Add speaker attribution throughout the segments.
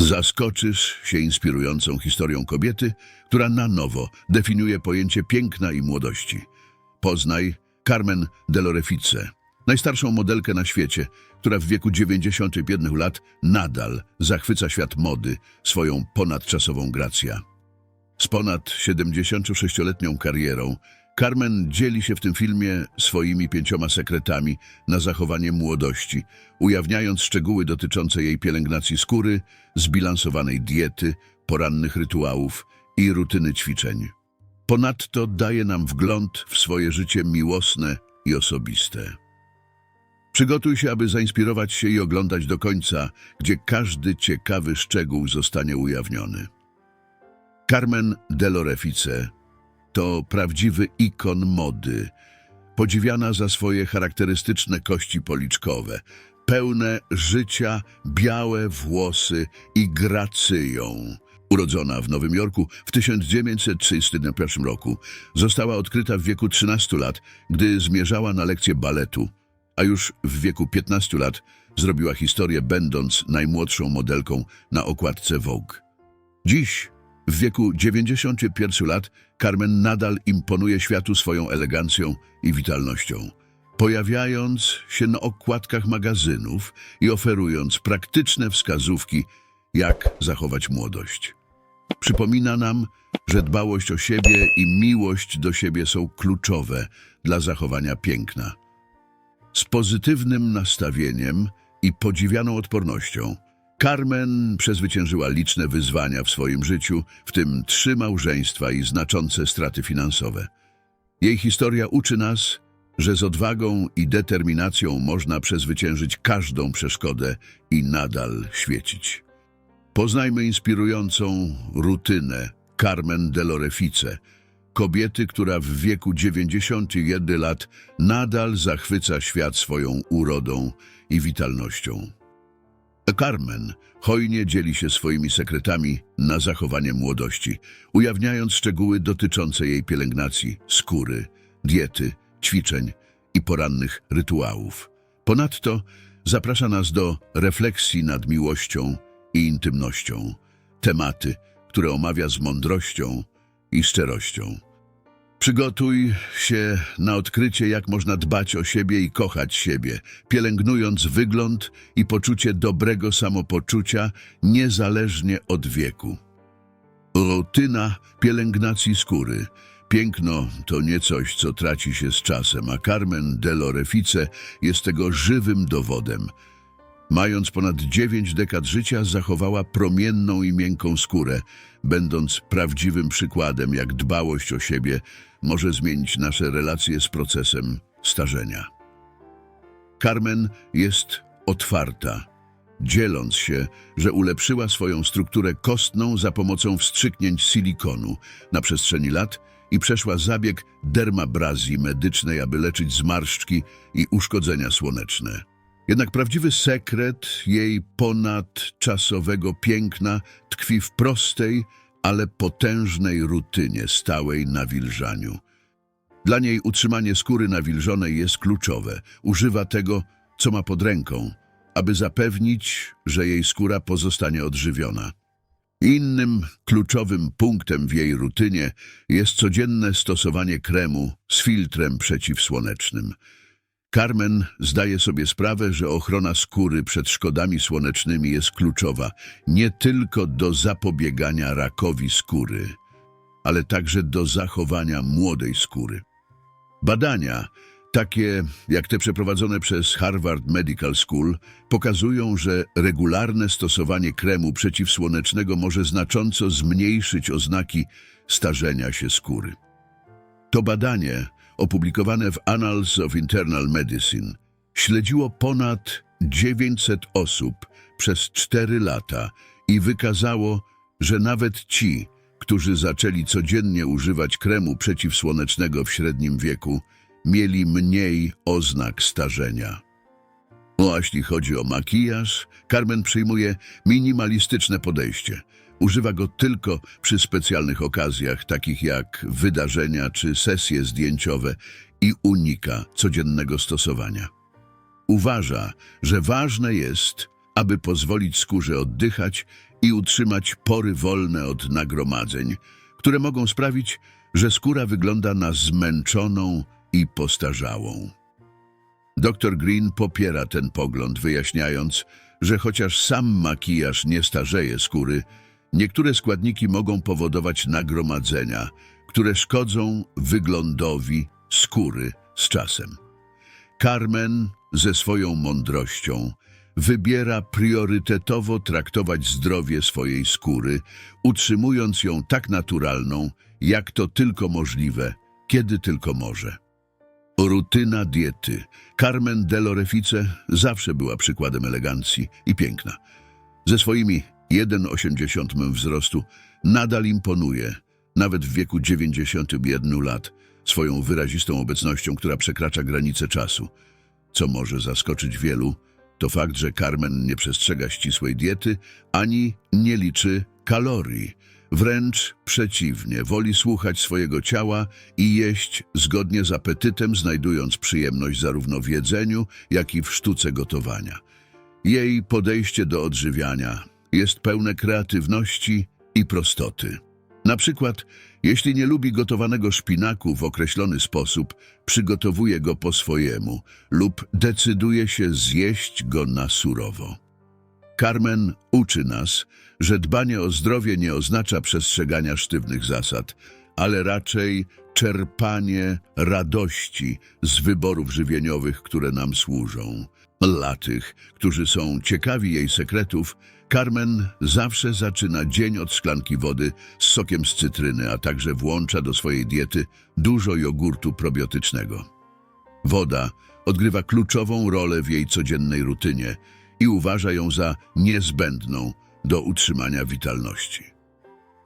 Speaker 1: Zaskoczysz się inspirującą historią kobiety, która na nowo definiuje pojęcie piękna i młodości. Poznaj Carmen de Lorefice, najstarszą modelkę na świecie, która w wieku 91 lat nadal zachwyca świat mody swoją ponadczasową gracja. Z ponad 76-letnią karierą Carmen dzieli się w tym filmie swoimi pięcioma sekretami na zachowanie młodości, ujawniając szczegóły dotyczące jej pielęgnacji skóry, zbilansowanej diety, porannych rytuałów i rutyny ćwiczeń. Ponadto daje nam wgląd w swoje życie miłosne i osobiste. Przygotuj się, aby zainspirować się i oglądać do końca, gdzie każdy ciekawy szczegół zostanie ujawniony. Carmen de Lorefice to prawdziwy ikon mody, podziwiana za swoje charakterystyczne kości policzkowe, pełne życia, białe włosy i gracyją. Urodzona w Nowym Jorku w 1931 roku, została odkryta w wieku 13 lat, gdy zmierzała na lekcję baletu, a już w wieku 15 lat zrobiła historię, będąc najmłodszą modelką na okładce Vogue. Dziś, w wieku 91 lat, Carmen nadal imponuje światu swoją elegancją i witalnością, pojawiając się na okładkach magazynów i oferując praktyczne wskazówki, jak zachować młodość. Przypomina nam, że dbałość o siebie i miłość do siebie są kluczowe dla zachowania piękna. Z pozytywnym nastawieniem i podziwianą odpornością, Carmen przezwyciężyła liczne wyzwania w swoim życiu, w tym trzy małżeństwa i znaczące straty finansowe. Jej historia uczy nas, że z odwagą i determinacją można przezwyciężyć każdą przeszkodę i nadal świecić. Poznajmy inspirującą rutynę Carmen de Lorefice, kobiety, która w wieku 91 lat nadal zachwyca świat swoją urodą i witalnością. Carmen hojnie dzieli się swoimi sekretami na zachowanie młodości, ujawniając szczegóły dotyczące jej pielęgnacji, skóry, diety, ćwiczeń i porannych rytuałów. Ponadto zaprasza nas do refleksji nad miłością i intymnością, tematy, które omawia z mądrością i szczerością. Przygotuj się na odkrycie, jak można dbać o siebie i kochać siebie, pielęgnując wygląd i poczucie dobrego samopoczucia niezależnie od wieku. Rutyna pielęgnacji skóry. Piękno to nie coś, co traci się z czasem, a Carmen de Lorefice jest tego żywym dowodem. Mając ponad dziewięć dekad życia, zachowała promienną i miękką skórę, będąc prawdziwym przykładem, jak dbałość o siebie może zmienić nasze relacje z procesem starzenia. Carmen jest otwarta, dzieląc się, że ulepszyła swoją strukturę kostną za pomocą wstrzyknięć silikonu na przestrzeni lat i przeszła zabieg dermabrazji medycznej, aby leczyć zmarszczki i uszkodzenia słoneczne. Jednak prawdziwy sekret jej ponadczasowego piękna tkwi w prostej, ale potężnej rutynie stałej nawilżaniu. Dla niej utrzymanie skóry nawilżonej jest kluczowe. Używa tego, co ma pod ręką, aby zapewnić, że jej skóra pozostanie odżywiona. Innym kluczowym punktem w jej rutynie jest codzienne stosowanie kremu z filtrem przeciwsłonecznym. Carmen zdaje sobie sprawę, że ochrona skóry przed szkodami słonecznymi jest kluczowa nie tylko do zapobiegania rakowi skóry, ale także do zachowania młodej skóry. Badania, takie jak te przeprowadzone przez Harvard Medical School, pokazują, że regularne stosowanie kremu przeciwsłonecznego może znacząco zmniejszyć oznaki starzenia się skóry. To badanie, opublikowane w Annals of Internal Medicine, śledziło ponad 900 osób przez 4 lata i wykazało, że nawet ci, którzy zaczęli codziennie używać kremu przeciwsłonecznego w średnim wieku, mieli mniej oznak starzenia. No, a jeśli chodzi o makijaż, Carmen przyjmuje minimalistyczne podejście. Używa go tylko przy specjalnych okazjach, takich jak wydarzenia czy sesje zdjęciowe i unika codziennego stosowania. Uważa, że ważne jest, aby pozwolić skórze oddychać i utrzymać pory wolne od nagromadzeń, które mogą sprawić, że skóra wygląda na zmęczoną i postarzałą. Dr Green popiera ten pogląd, wyjaśniając, że chociaż sam makijaż nie starzeje skóry, niektóre składniki mogą powodować nagromadzenia, które szkodzą wyglądowi skóry z czasem. Carmen ze swoją mądrością wybiera priorytetowo traktować zdrowie swojej skóry, utrzymując ją tak naturalną, jak to tylko możliwe, kiedy tylko może. Rutyna diety. Carmen de Lorefice zawsze była przykładem elegancji i piękna. Ze swoimi 1,80 wzrostu nadal imponuje, nawet w wieku 91 lat, swoją wyrazistą obecnością, która przekracza granice czasu. Co może zaskoczyć wielu, to fakt, że Carmen nie przestrzega ścisłej diety ani nie liczy kalorii. Wręcz przeciwnie, woli słuchać swojego ciała i jeść zgodnie z apetytem, znajdując przyjemność zarówno w jedzeniu, jak i w sztuce gotowania. Jej podejście do odżywiania jest pełne kreatywności i prostoty. Na przykład, jeśli nie lubi gotowanego szpinaku w określony sposób, przygotowuje go po swojemu lub decyduje się zjeść go na surowo. Carmen uczy nas, że dbanie o zdrowie nie oznacza przestrzegania sztywnych zasad, ale raczej czerpanie radości z wyborów żywieniowych, które nam służą. Dla tych, którzy są ciekawi jej sekretów, Carmen zawsze zaczyna dzień od szklanki wody z sokiem z cytryny, a także włącza do swojej diety dużo jogurtu probiotycznego. Woda odgrywa kluczową rolę w jej codziennej rutynie i uważa ją za niezbędną do utrzymania witalności.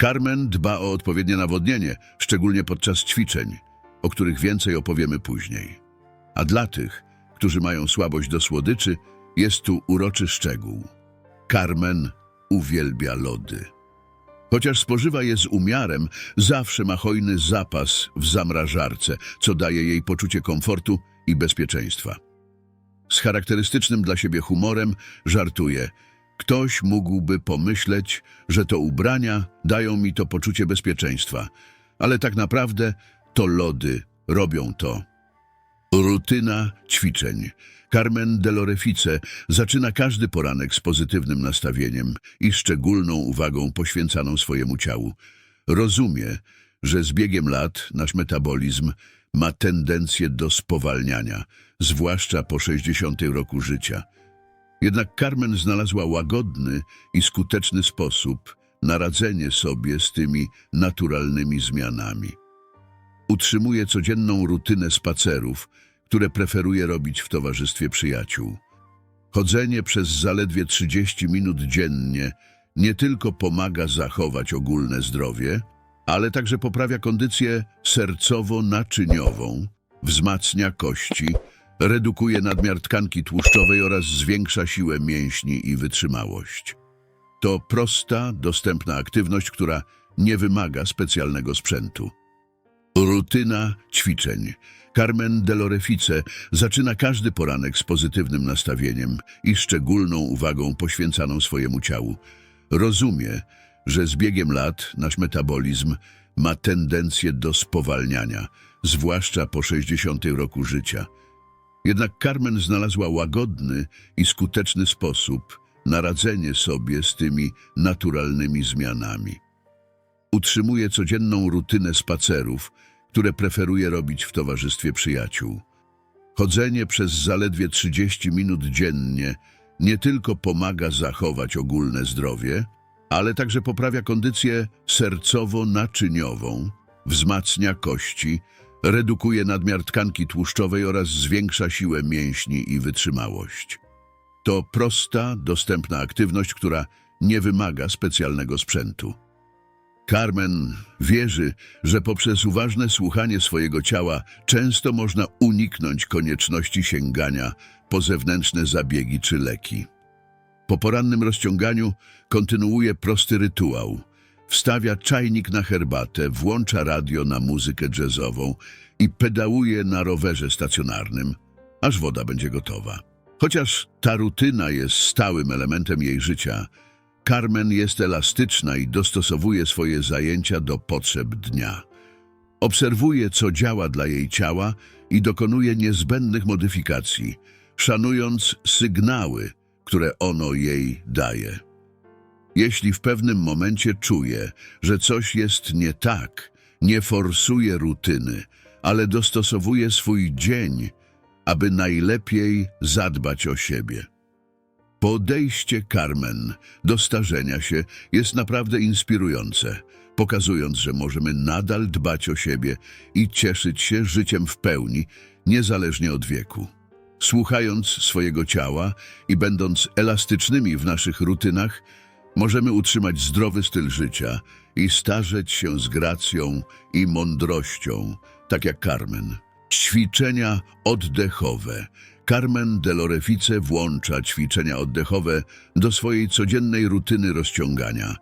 Speaker 1: Carmen dba o odpowiednie nawodnienie, szczególnie podczas ćwiczeń, o których więcej opowiemy później. A dla tych, którzy mają słabość do słodyczy, jest tu uroczy szczegół. Carmen uwielbia lody. Chociaż spożywa je z umiarem, zawsze ma hojny zapas w zamrażarce, co daje jej poczucie komfortu i bezpieczeństwa. Z charakterystycznym dla siebie humorem żartuje. Ktoś mógłby pomyśleć, że to ubrania dają mi to poczucie bezpieczeństwa, ale tak naprawdę to lody robią to. Rutyna ćwiczeń. Carmen de Lorefice zaczyna każdy poranek z pozytywnym nastawieniem i szczególną uwagą poświęcaną swojemu ciału. Rozumie, że z biegiem lat nasz metabolizm ma tendencję do spowalniania, zwłaszcza po 60 roku życia. Jednak Carmen znalazła łagodny i skuteczny sposób na radzenie sobie z tymi naturalnymi zmianami. Utrzymuje codzienną rutynę spacerów, które preferuje robić w towarzystwie przyjaciół. Chodzenie przez zaledwie 30 minut dziennie nie tylko pomaga zachować ogólne zdrowie, ale także poprawia kondycję sercowo-naczyniową, wzmacnia kości, redukuje nadmiar tkanki tłuszczowej oraz zwiększa siłę mięśni i wytrzymałość. To prosta, dostępna aktywność, która nie wymaga specjalnego sprzętu. Rutyna ćwiczeń. Carmen de Lorefice zaczyna każdy poranek z pozytywnym nastawieniem i szczególną uwagą poświęcaną swojemu ciału. Rozumie, że z biegiem lat nasz metabolizm ma tendencję do spowalniania, zwłaszcza po 60 roku życia. Jednak Carmen znalazła łagodny i skuteczny sposób na radzenie sobie z tymi naturalnymi zmianami. Utrzymuje codzienną rutynę spacerów, które preferuje robić w towarzystwie przyjaciół. Chodzenie przez zaledwie 30 minut dziennie nie tylko pomaga zachować ogólne zdrowie, ale także poprawia kondycję sercowo-naczyniową, wzmacnia kości, redukuje nadmiar tkanki tłuszczowej oraz zwiększa siłę mięśni i wytrzymałość. To prosta, dostępna aktywność, która nie wymaga specjalnego sprzętu. Carmen wierzy, że poprzez uważne słuchanie swojego ciała często można uniknąć konieczności sięgania po zewnętrzne zabiegi czy leki. Po porannym rozciąganiu kontynuuje prosty rytuał. Wstawia czajnik na herbatę, włącza radio na muzykę jazzową i pedałuje na rowerze stacjonarnym, aż woda będzie gotowa. Chociaż ta rutyna jest stałym elementem jej życia, Carmen jest elastyczna i dostosowuje swoje zajęcia do potrzeb dnia. Obserwuje, co działa dla jej ciała i dokonuje niezbędnych modyfikacji, szanując sygnały, które ono jej daje. Jeśli w pewnym momencie czuje, że coś jest nie tak, nie forsuje rutyny, ale dostosowuje swój dzień, aby najlepiej zadbać o siebie. Podejście Carmen do starzenia się jest naprawdę inspirujące, pokazując, że możemy nadal dbać o siebie i cieszyć się życiem w pełni, niezależnie od wieku. Słuchając swojego ciała i będąc elastycznymi w naszych rutynach, możemy utrzymać zdrowy styl życia i starzeć się z gracją i mądrością, tak jak Carmen. Ćwiczenia oddechowe. Carmen de Lorefice włącza ćwiczenia oddechowe do swojej codziennej rutyny rozciągania,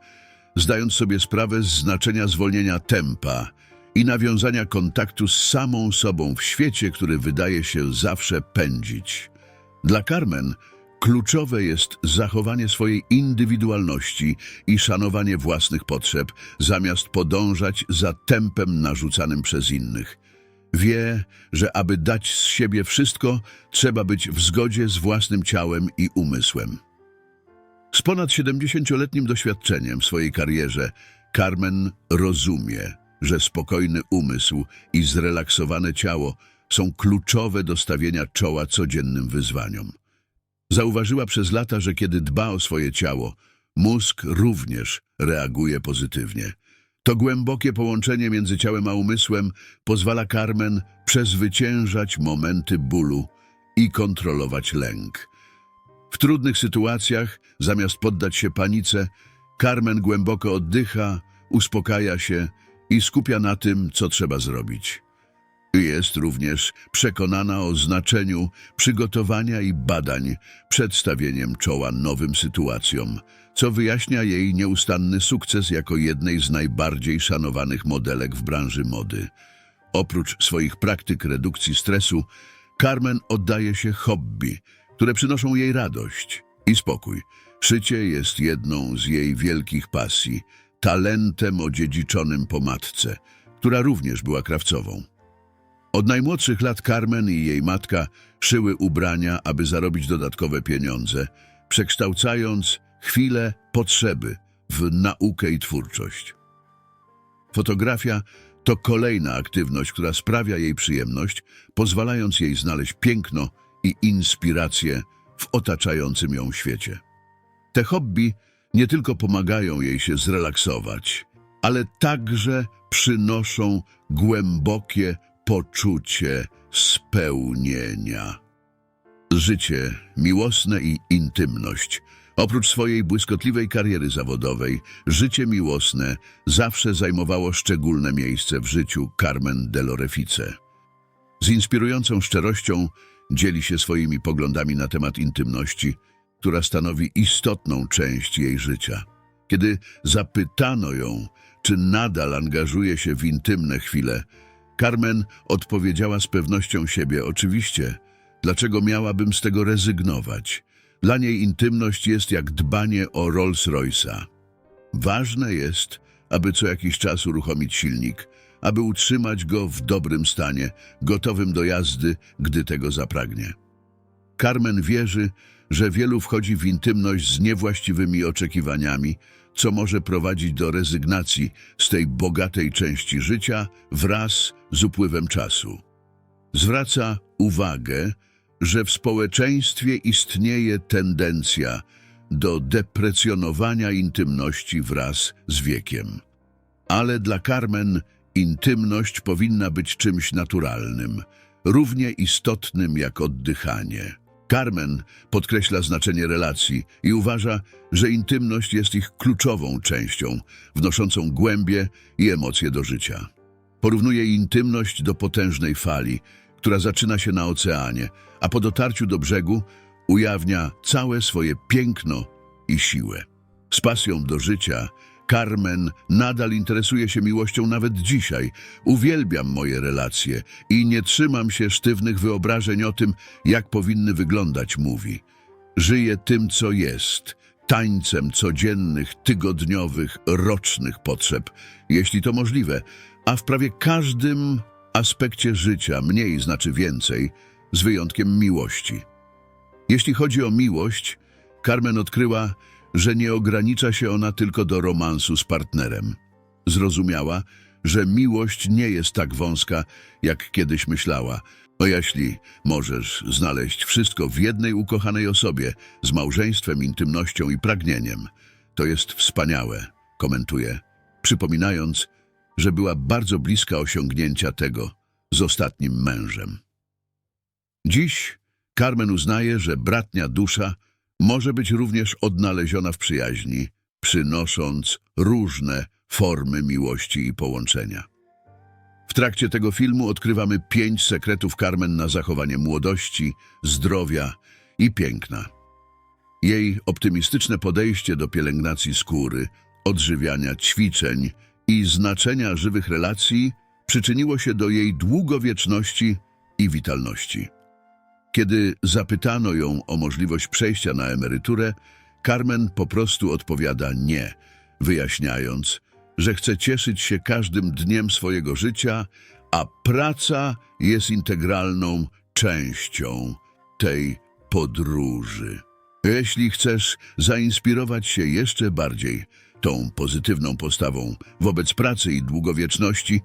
Speaker 1: zdając sobie sprawę z znaczenia zwolnienia tempa i nawiązania kontaktu z samą sobą w świecie, który wydaje się zawsze pędzić. Dla Carmen kluczowe jest zachowanie swojej indywidualności i szanowanie własnych potrzeb, zamiast podążać za tempem narzucanym przez innych. Wie, że aby dać z siebie wszystko, trzeba być w zgodzie z własnym ciałem i umysłem. Z ponad 70-letnim doświadczeniem w swojej karierze, Carmen rozumie, że spokojny umysł i zrelaksowane ciało są kluczowe do stawienia czoła codziennym wyzwaniom. Zauważyła przez lata, że kiedy dba o swoje ciało, mózg również reaguje pozytywnie. To głębokie połączenie między ciałem a umysłem pozwala Carmen przezwyciężać momenty bólu i kontrolować lęk. W trudnych sytuacjach, zamiast poddać się panice, Carmen głęboko oddycha, uspokaja się i skupia na tym, co trzeba zrobić. Jest również przekonana o znaczeniu przygotowania i badań przed stawieniem czoła nowym sytuacjom, co wyjaśnia jej nieustanny sukces jako jednej z najbardziej szanowanych modelek w branży mody. Oprócz swoich praktyk redukcji stresu, Carmen oddaje się hobby, które przynoszą jej radość i spokój. Szycie jest jedną z jej wielkich pasji, talentem odziedziczonym po matce, która również była krawcową. Od najmłodszych lat Carmen i jej matka szyły ubrania, aby zarobić dodatkowe pieniądze, przekształcając chwilę potrzeby w naukę i twórczość. Fotografia to kolejna aktywność, która sprawia jej przyjemność, pozwalając jej znaleźć piękno i inspirację w otaczającym ją świecie. Te hobby nie tylko pomagają jej się zrelaksować, ale także przynoszą głębokie poczucie spełnienia. Życie, miłosne i intymność. Oprócz swojej błyskotliwej kariery zawodowej, życie miłosne zawsze zajmowało szczególne miejsce w życiu Carmen de Lorefice. Z inspirującą szczerością dzieli się swoimi poglądami na temat intymności, która stanowi istotną część jej życia. Kiedy zapytano ją, czy nadal angażuje się w intymne chwile, Carmen odpowiedziała z pewnością siebie, oczywiście, dlaczego miałabym z tego rezygnować? Dla niej intymność jest jak dbanie o Rolls-Royce'a. Ważne jest, aby co jakiś czas uruchomić silnik, aby utrzymać go w dobrym stanie, gotowym do jazdy, gdy tego zapragnie. Carmen wierzy, że wielu wchodzi w intymność z niewłaściwymi oczekiwaniami, co może prowadzić do rezygnacji z tej bogatej części życia wraz z upływem czasu. Zwraca uwagę, że w społeczeństwie istnieje tendencja do deprecjonowania intymności wraz z wiekiem. Ale dla Carmen intymność powinna być czymś naturalnym, równie istotnym jak oddychanie. Carmen podkreśla znaczenie relacji i uważa, że intymność jest ich kluczową częścią, wnoszącą głębie i emocje do życia. Porównuje intymność do potężnej fali, która zaczyna się na oceanie, a po dotarciu do brzegu ujawnia całe swoje piękno i siłę. Z pasją do życia Carmen nadal interesuje się miłością nawet dzisiaj. Uwielbiam moje relacje i nie trzymam się sztywnych wyobrażeń o tym, jak powinny wyglądać, mówi. Żyję tym, co jest, tańcem codziennych, tygodniowych, rocznych potrzeb, jeśli to możliwe, a w prawie każdym aspekcie życia mniej znaczy więcej, z wyjątkiem miłości. Jeśli chodzi o miłość, Carmen odkryła, że nie ogranicza się ona tylko do romansu z partnerem. Zrozumiała, że miłość nie jest tak wąska, jak kiedyś myślała. No jeśli możesz znaleźć wszystko w jednej ukochanej osobie, z małżeństwem, intymnością i pragnieniem, to jest wspaniałe, komentuje, przypominając, że była bardzo bliska osiągnięcia tego z ostatnim mężem. Dziś Carmen uznaje, że bratnia dusza może być również odnaleziona w przyjaźni, przynosząc różne formy miłości i połączenia. W trakcie tego filmu odkrywamy pięć sekretów Carmen na zachowanie młodości, zdrowia i piękna. Jej optymistyczne podejście do pielęgnacji skóry, odżywiania, ćwiczeń i znaczenia żywych relacji przyczyniło się do jej długowieczności i witalności. Kiedy zapytano ją o możliwość przejścia na emeryturę, Carmen po prostu odpowiada nie, wyjaśniając, że chce cieszyć się każdym dniem swojego życia, a praca jest integralną częścią tej podróży. Jeśli chcesz zainspirować się jeszcze bardziej tą pozytywną postawą wobec pracy i długowieczności,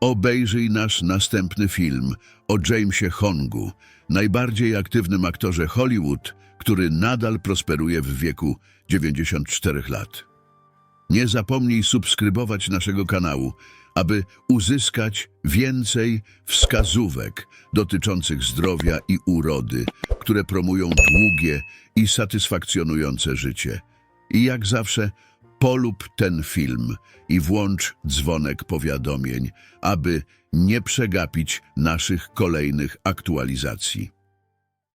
Speaker 1: obejrzyj nasz następny film o Jamesie Hongu, najbardziej aktywnym aktorze Hollywood, który nadal prosperuje w wieku 94 lat. Nie zapomnij subskrybować naszego kanału, aby uzyskać więcej wskazówek dotyczących zdrowia i urody, które promują długie i satysfakcjonujące życie. I jak zawsze, polub ten film i włącz dzwonek powiadomień, aby nie przegapić naszych kolejnych aktualizacji.